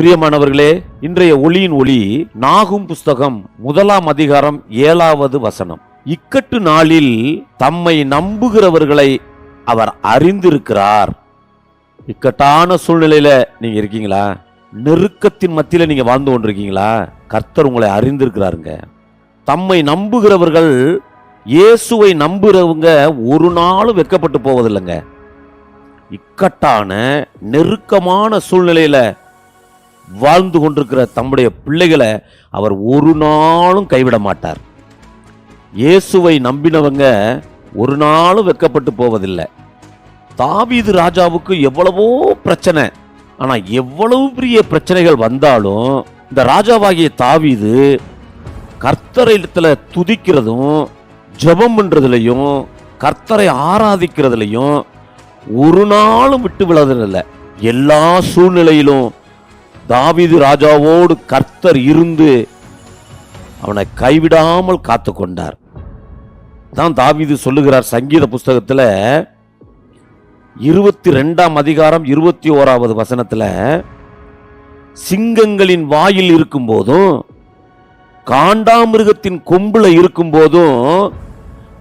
பிரியமானவர்களே இன்றைய ஒளியின் ஒளி நாகும் புஸ்தகம் முதலாம் அதிகாரம் ஏழாவது வசனம். இக்கட்டு நாளில் தம்மை நம்புகிறவர்களை அவர் அறிந்திருக்கிறார். இக்கட்டான சூழ்நிலையில நீங்க இருக்கீங்களா? நெருக்கத்தின் மத்தியில நீங்க வாழ்ந்து கொண்டிருக்கீங்களா? கர்த்தர் உங்களை அறிந்திருக்கிறாருங்க. தம்மை நம்புகிறவர்கள் இயேசுவை நம்புகிறவங்க ஒரு நாளும் வெட்கப்பட்டு போவதில்லைங்க. இக்கட்டான நெருக்கமான சூழ்நிலையில வாழ்ந்து கொண்டிருக்கிற தம்முடைய பிள்ளைகளை அவர் ஒரு நாளும் கைவிட மாட்டார். இயேசுவை நம்பினவங்க ஒரு நாளும் வெட்கப்பட்டு போவதில்லை. தாவீது ராஜாவுக்கு எவ்வளவோ பிரச்சனை. ஆனால் எவ்வளவு பெரிய பிரச்சனைகள் வந்தாலும் இந்த ராஜாவாகிய தாவீது கர்த்தரிடத்துல துதிக்கிறதும் ஜெபம் பண்ணுறதுலையும் கர்த்தரை ஆராதிக்கிறதுலையும் ஒரு நாளும் விட்டு விழதில்லை எல்லா சூழ்நிலையிலும் தாவிது ராஜாவோடு கர்த்தர் இருந்து அவனை கைவிடாமல் காத்து கொண்டார் தான் தாவிது சொல்லுகிறார் சங்கீத புஸ்தகத்தில் இருபத்தி ரெண்டாம் அதிகாரம் இருபத்தி ஓராவது வசனத்தில் சிங்கங்களின் வாயில் இருக்கும் போதும் காண்டாமிருகத்தின் கொம்புல இருக்கும் போதும்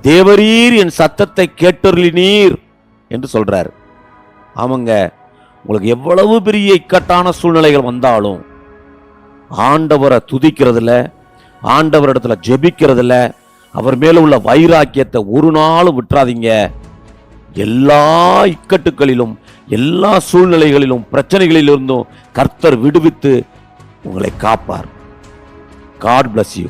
தேவரீர் என் சத்தத்தை கேட்டருளினீர் என்று சொல்றார். ஆமாங்க உங்களுக்கு எவ்வளவு பெரிய இக்கட்டான சூழ்நிலைகள் வந்தாலும் ஆண்டவரை துதிக்கிறதுல ஆண்டவரிடத்துல ஜெபிக்கிறதுல அவர் மேல உள்ள வைராக்கியத்தை ஒரு நாளும் விட்டுறாதீங்க. எல்லா இக்கட்டுகளிலும் எல்லா சூழ்நிலைகளிலும் பிரச்சனைகளிலிருந்தும் கர்த்தர் விடுவித்து உங்களை காப்பார். God bless you